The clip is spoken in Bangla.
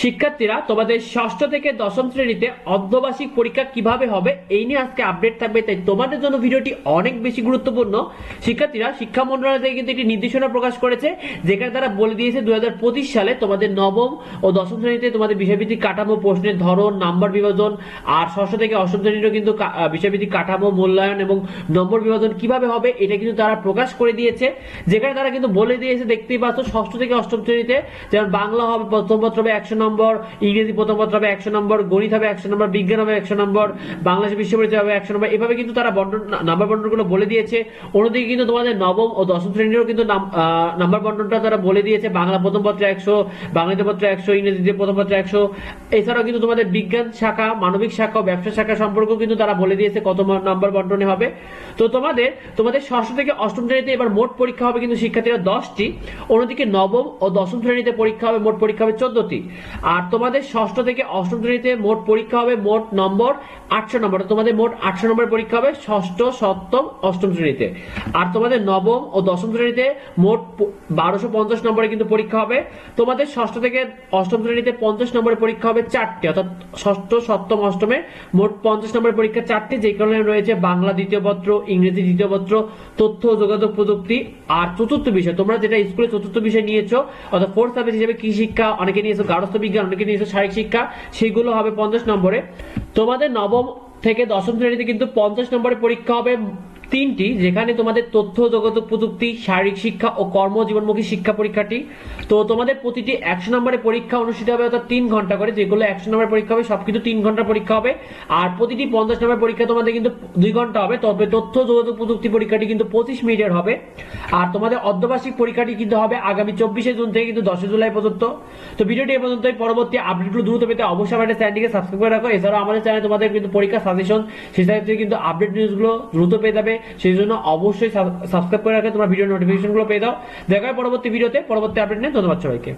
শিক্ষার্থীরা, তোমাদের ষষ্ঠ থেকে দশম শ্রেণীতে অর্ধবার্ষিক পরীক্ষা কীভাবে হবে এই নিয়ে আজকে আপডেট থাকবে, তাই তোমাদের জন্য ভিডিওটি অনেক বেশি গুরুত্বপূর্ণ। শিক্ষার্থীরা, শিক্ষা মন্ত্রণালয় থেকে কিন্তু একটি নির্দেশনা প্রকাশ করেছে, যেখানে তারা বলে দিয়েছে দুই সালে তোমাদের নবম ও দশম শ্রেণীতে তোমাদের বিষয়ভিত্তিক কাঠামো, প্রশ্নের ধরন, নাম্বার বিভাজন, আর ষষ্ঠ থেকে অষ্টম শ্রেণীরও কিন্তু বিষয়ভিত্তিক কাঠামো, মূল্যায়ন এবং নম্বর বিভাজন কীভাবে হবে, এটা কিন্তু তারা প্রকাশ করে দিয়েছে। যেখানে তারা কিন্তু বলে দিয়েছে, দেখতেই পাচ্ছ, ষষ্ঠ থেকে অষ্টম শ্রেণীতে যেমন বাংলা হবে প্রথম পত্র হবে একশো নম্বর, ইংরেজি প্রথম পত্র হবে একশো নম্বর, গণিত হবে একশো নম্বর, বিজ্ঞান হবে একশো নম্বর, বাংলাদেশ বিশ্ব পরিচয় হবে একশো নম্বর। এভাবে কিন্তু তারা বন্টন নাম্বার বন্টনগুলো বলে দিয়েছে। অন্যদিকে কিন্তু তোমাদের নবম ও দশম শ্রেণীরও কিন্তু নাম- নাম্বার বন্টনটা তারা বলে দিয়েছে। বাংলা প্রথম পত্র একশো বাংলাতে পত্র একশো ইংরেজিতে প্রথম পত্র একশো। এছাড়াও কিন্তু তোমাদের বিজ্ঞান শাখা, মানবিক শাখা ও ব্যবসা শাখা সম্পর্কেও কিন্তু তারা বলে দিয়েছে কত নাম্বার বন্টনে হবে। তো তোমাদের তোমাদের ষষ্ঠ থেকে অষ্টম শ্রেণীতে এবার মোট পরীক্ষা হবে কিন্তু শিক্ষার্থীরা দশটি। অন্যদিকে নবম ও দশম শ্রেণীতে পরীক্ষা হবে, মোট পরীক্ষা হবে চোদ্দটি। আর তোমাদের ষষ্ঠ থেকে অষ্টম শ্রেণীতে মোট পরীক্ষা হবে মোট নম্বর আটশো নম্বর। তোমাদের মোট আটশো নম্বর পরীক্ষা হবে ষষ্ঠ, সপ্তম, অষ্টম শ্রেণীতে। আর তোমাদের নবম ও দশম শ্রেণীতে মোট বারোশো পঞ্চাশ নম্বরে কিন্তু পরীক্ষা হবে। তোমাদের ষষ্ঠ থেকে অষ্টম শ্রেণীতে পঞ্চাশ নম্বরের পরীক্ষা হবে চারটি। অর্থাৎ ষষ্ঠ, সপ্তম, অষ্টমে মোট পঞ্চাশ নম্বরের পরীক্ষা চারটি। যে কারণে রয়েছে বাংলা দ্বিতীয় পত্র, ইংরেজি দ্বিতীয় পত্র, তথ্য যোগাযোগ প্রযুক্তি আর চতুর্থ বিষয়। তোমরা যেটা স্কুলে চতুর্থ বিষয় নিয়েছো, অর্থাৎ ফোর্থ সাবজেক্ট হিসেবে কৃষি শিক্ষা অনেকে নিয়েছো, গার্হস্থ্য বিজ্ঞান, অনেকে নিয়েছে শারীরিক শিক্ষা, সেগুলো হবে পঞ্চাশ নম্বরে। তোমাদের নবম থেকে দশম শ্রেণীতে কিন্তু পঞ্চাশ নম্বরে পরীক্ষা হবে তিনটি, যেখানে তোমাদের তথ্য যোগাযোগ প্রযুক্তি, শারীরিক শিক্ষা ও কর্মজীবনমুখী শিক্ষা পরীক্ষাটি। তো তোমাদের প্রতিটি একশো নম্বরের পরীক্ষা অনুষ্ঠিত হবে অর্থাৎ তিন ঘণ্টা করে। যেগুলো একশো নম্বরের পরীক্ষা হবে, সবকিছু তিন ঘণ্টা পরীক্ষা হবে। আর প্রতিটি পঞ্চাশ নম্বরের পরীক্ষা তোমাদের কিন্তু দুই ঘণ্টা হবে। তবে তথ্য যোগাযোগ প্রযুক্তি পরীক্ষাটি কিন্তু পঁচিশ মিনিটের হবে। আর তোমাদের অর্ধবার্ষিক পরীক্ষাটি কিন্তু হবে আগামী চব্বিশে জুন থেকে কিন্তু দশই জুলাই পর্যন্ত। তো ভিডিওটি এ পর্যন্তই। পরবর্তী আপডেটগুলো দ্রুত পেতে অবশ্যই আমাদের চ্যানেলটিকে সাবস্ক্রাইব করে রাখো। এছাড়াও আমাদের চ্যানেলে তোমাদের কিন্তু পরীক্ষা সাজেশন সাথে কিন্তু আপডেট নিউজগুলো দ্রুত পেয়ে যাবে। সেই জন্য অবশ্যই সাবস্ক্রাইব করে রাখে, তোমরা ভিডিও নোটিফিকেশনগুলো পেয়ে দাও দেখা হয় পরবর্তী ভিডিওতে পরবর্তী আপডেট নিয়ে, ধন্যবাদ সবাইকে।